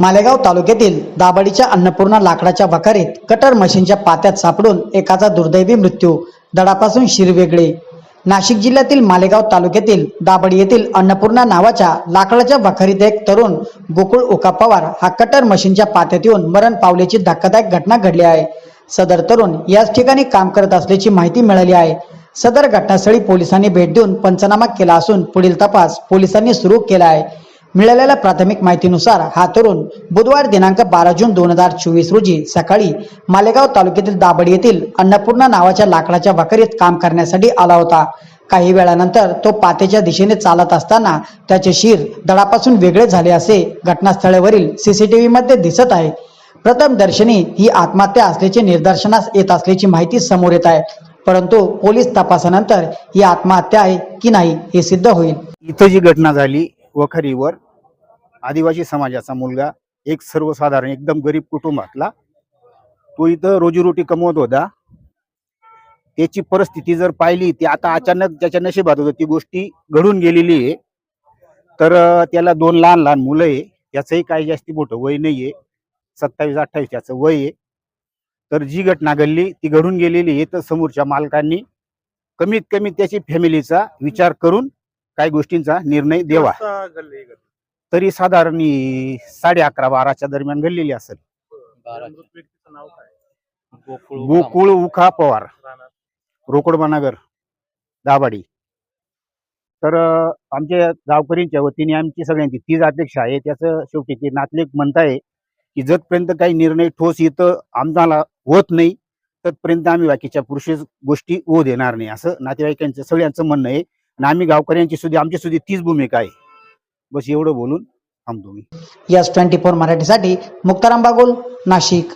मालेगाव तालुक्यातील दाभाडीच्या अन्नपूर्णा लाकडाच्या बकारीत कटर मशीनच्या पात्यात सापडून एकाचा दुर्दैवी मृत्यू दडापासून शिर वेगळे. नाशिक जिल्ह्यातील मालेगाव तालुक्यातील दाबडी येथील अन्नपूर्णा नावाच्या लाकडाच्या बखरीत एक तरुण गोकुळ उका पवार हा कटर मशीनच्या पात्यात येऊन मरण पावल्याची धक्कादायक घटना घडली आहे. सदर तरुण याच ठिकाणी काम करत असल्याची माहिती मिळाली आहे. सदर घटनास्थळी पोलिसांनी भेट देऊन पंचनामा केला असून पुढील तपास पोलिसांनी सुरू केला आहे. मिळालेल्या प्राथमिक माहितीनुसार हा तरुण बुधवार दिनांक बारा जून दोन हजार चोवीस रोजी सकाळी मालेगाव तालुक्यातील दाबड येथील अन्नपूर्णा नावाच्या लाकडाच्या वकरीत काम करण्यासाठी आला होता. काही वेळानंतर तो पातेच्या दिशेने चालत असताना त्याचे शिर दडापासून वेगळे झाले असे घटनास्थळावरील सीसीटीव्ही मध्ये दिसत आहे. प्रथम दर्शनी ही आत्महत्या असल्याचे निदर्शनास येत असल्याची माहिती समोर येत आहे. परंतु पोलीस तपासानंतर ही आत्महत्या आहे की नाही हे सिद्ध होईल. इथं जी घटना झाली वखरीवर आदिवासी समाजाचा मुलगा एक सर्वसाधारण एकदम गरीब कुटुंबातला तो इथं रोजीरोटी कमवत होता. त्याची परिस्थिती जर पाहिली ती आता अचानक त्याच्या नशिबात होतं ती गोष्टी घडून गेलेली आहे. तर त्याला दोन लहान लहान मुलं आहे. त्याचंही काही जास्ती मोठं वय नाहीये. सत्तावीस अठ्ठावीस त्याचं वय आहे. तर जी घटना घडली ती घडून गेलेली आहे. तर समोरच्या मालकांनी कमीत कमी त्याची फॅमिलीचा विचार करून काही गोष्टींचा निर्णय देवा तरी साधारण ही साडे अकरा बाराच्या दरम्यान घडलेली असेल. मृत व्यक्तीचं नाव काय? गोकुळ उखा पवार. राहणार रोकडबानगर दाभाडी. तर अं, आमच्या गावकरींच्या वतीने आमची सगळ्यांची तीच अपेक्षा आहे. त्याचं शेवटी ते नातलेक म्हणताय की जतपर्यंत काही निर्णय ठोस इथं आम्हाला होत नाही तत्पर्यंत आम्ही बाकीच्या पुरुष गोष्टी होऊ देणार नाही. असं नातेवाईकांचं सगळ्यांचं म्हणणं आहे. आणि आम्ही गावकऱ्यांची सुद्धा आमची सुद्धा तीच भूमिका आहे. बस एवढं बोलून थांबतो मी. यस ट्वेंटी फोर मराठीसाठी मुक्ताराम बागुल नाशिक.